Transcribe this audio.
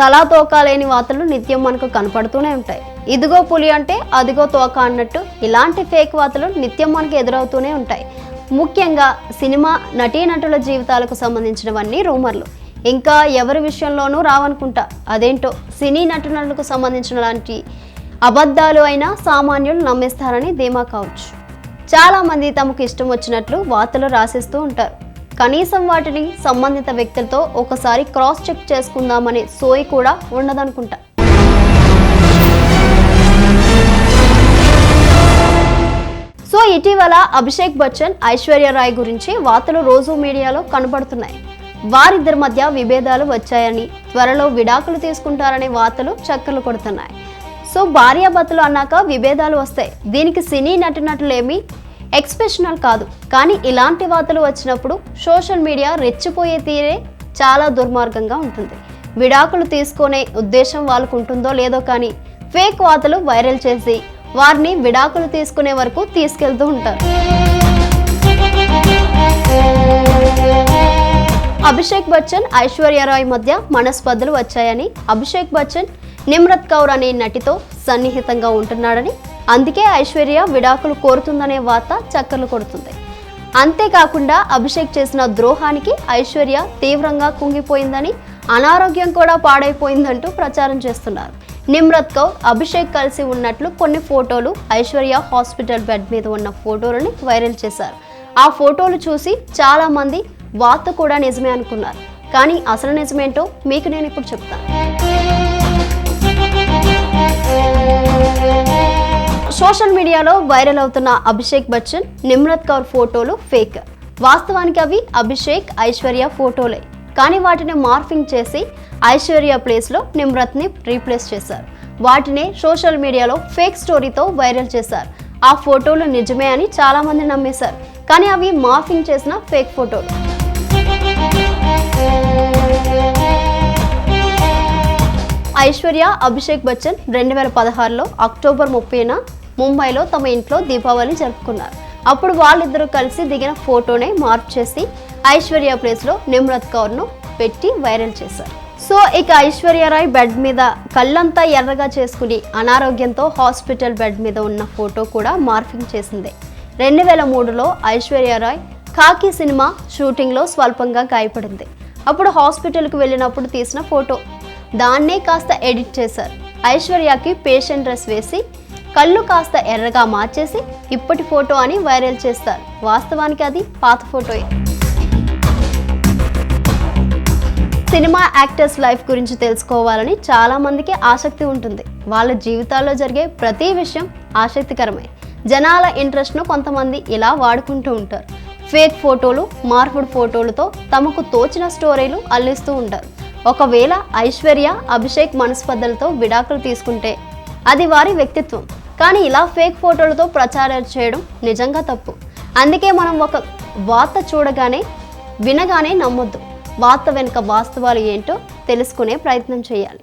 తలా తోక లేని వార్తలు నిత్యం మనకు కనపడుతూనే ఉంటాయి. ఇదిగో పులి అంటే అదిగో తోక అన్నట్టు ఇలాంటి ఫేక్ వార్తలు నిత్యం మనకు ఎదురవుతూనే ఉంటాయి. ముఖ్యంగా సినిమా నటీనటుల జీవితాలకు సంబంధించినవన్నీ రూమర్లు. ఇంకా ఎవరి విషయంలోనూ రావనుకుంటా. అదేంటో సినీ నటులకు సంబంధించిన లాంటి అబద్ధాలు అయినా సామాన్యులు నమ్మేస్తారని ధీమా కావచ్చు. చాలామంది తమకు ఇష్టం వచ్చినట్లు వార్తలు రాసేస్తూ ఉంటారు. కనీసం వాటిని సంబంధిత వ్యక్తులతో ఒకసారి క్రాస్ చెక్ చేసుకుందామనే సోయి కూడా ఉండదనుకుంటా. సో ఇటీవల అభిషేక్ బచ్చన్ ఐశ్వర్య రాయ్ గురించి వార్తలు రోజు మీడియాలో కనబడుతున్నాయి. వారిద్దరి మధ్య విభేదాలు వచ్చాయని త్వరలో విడాకులు తీసుకుంటారనే వార్తలు చక్కర్లు కొడుతున్నాయి. సో భార్యాభర్తలు అన్నాక విభేదాలు వస్తాయి. దీనికి సినీ నటనటులేమి ఎక్స్పెషనల్ కాదు. కానీ ఇలాంటి వార్తలు వచ్చినప్పుడు సోషల్ మీడియా రెచ్చిపోయే తీరే చాలా దుర్మార్గంగా ఉంటుంది. విడాకులు తీసుకునే ఉద్దేశం వాళ్ళకు ఉంటుందో లేదో కానీ ఫేక్ వార్తలు వైరల్ చేసి వారిని విడాకులు తీసుకునే వరకు తీసుకెళ్తూ ఉంటారు. అభిషేక్ బచ్చన్ ఐశ్వర్య రాయ్ మధ్య మనస్పర్ధలు వచ్చాయని అభిషేక్ బచ్చన్ నిమ్రత్ కౌర్ అనే నటితో సన్నిహితంగా ఉంటున్నాడని అందుకే ఐశ్వర్య విడాకులు కోరుతుందనే వార్త చక్కర్లు కొడుతుంది. అంతేకాకుండా అభిషేక్ చేసిన ద్రోహానికి ఐశ్వర్య తీవ్రంగా కుంగిపోయిందని అనారోగ్యం కూడా పాడైపోయిందంటూ ప్రచారం చేస్తున్నారు. నిమ్రత్ కౌర్ అభిషేక్ కలిసి ఉన్నట్లు కొన్ని ఫోటోలు ఐశ్వర్య హాస్పిటల్ బెడ్ మీద ఉన్న ఫోటోలని వైరల్ చేశారు. ఆ ఫోటోలు చూసి చాలామంది వార్త కూడా నిజమే అనుకున్నారు. కానీ అసలు నిజమేంటో మీకు నేను ఇప్పుడు చెప్తాను. సోషల్ మీడియాలో వైరల్ అవుతున్న అభిషేక్ బచ్చన్ నిమ్రత్ కౌర్ ఫోటోలు ఫేక్. వాస్తవానికి అవి అభిషేక్ ఐశ్వర్య ఫోటోలే. కానీ వాటిని మార్ఫింగ్ చేసి ఐశ్వర్య ప్లేస్లో నిమ్రత్ని రీప్లేస్ చేశారు. వాటిని సోషల్ మీడియాలో ఫేక్ స్టోరీతో వైరల్ చేశారు. ఆ ఫోటోలు నిజమే అని చాలామంది నమ్మేశారు. కానీ అవి మార్ఫింగ్ చేసిన ఫేక్ ఫోటోలు. ఐశ్వర్య అభిషేక్ బచ్చన్ రెండు వేల పదహారులో అక్టోబర్ ముప్పైన ముంబైలో తమ ఇంట్లో దీపావళి జరుపుకున్నారు. అప్పుడు వాళ్ళిద్దరూ కలిసి దిగిన ఫోటోనే మార్పు చేసి ఐశ్వర్య ప్లేస్లో నిమ్రత్ కౌర్ను పెట్టి వైరల్ చేశారు. సో ఇక ఐశ్వర్య రాయ్ బెడ్ మీద కళ్ళంతా ఎర్రగా చేసుకుని అనారోగ్యంతో హాస్పిటల్ బెడ్ మీద ఉన్న ఫోటో కూడా మార్ఫింగ్ చేసింది. రెండు వేల మూడులో ఐశ్వర్య రాయ్ కాకి సినిమా షూటింగ్లో స్వల్పంగా గాయపడింది. అప్పుడు హాస్పిటల్కి వెళ్ళినప్పుడు తీసిన ఫోటో. దాన్నే కాస్త ఎడిట్ చేశారు. ఐశ్వర్యకి పేషెంట్ డ్రెస్ వేసి కళ్ళు కాస్త ఎర్రగా మార్చేసి ఇప్పటి ఫోటో అని వైరల్ చేస్తారు. వాస్తవానికి అది పాత ఫోటోయే. సినిమా యాక్టర్స్ లైఫ్ గురించి తెలుసుకోవాలని చాలామందికి ఆసక్తి ఉంటుంది. వాళ్ళ జీవితాల్లో జరిగే ప్రతి విషయం ఆసక్తికరమే. జనాల ఇంట్రెస్ట్ను కొంతమంది ఇలా వాడుకుంటూ ఉంటారు. ఫేక్ ఫోటోలు మార్పుడు ఫోటోలతో తమకు తోచిన స్టోరీలు అల్లిస్తూ ఉంటారు. ఒకవేళ ఐశ్వర్య అభిషేక్ మనస్పర్ధలతో విడాకులు తీసుకుంటే అది వారి వ్యక్తిత్వం. కానీ ఇలా ఫేక్ ఫోటోలతో ప్రచారం చేయడం నిజంగా తప్పు. అందుకే మనం ఒక వార్త చూడగానే వినగానే నమ్మొద్దు. వార్త వెనుక వాస్తవాలు ఏంటో తెలుసుకునే ప్రయత్నం చేయాలి.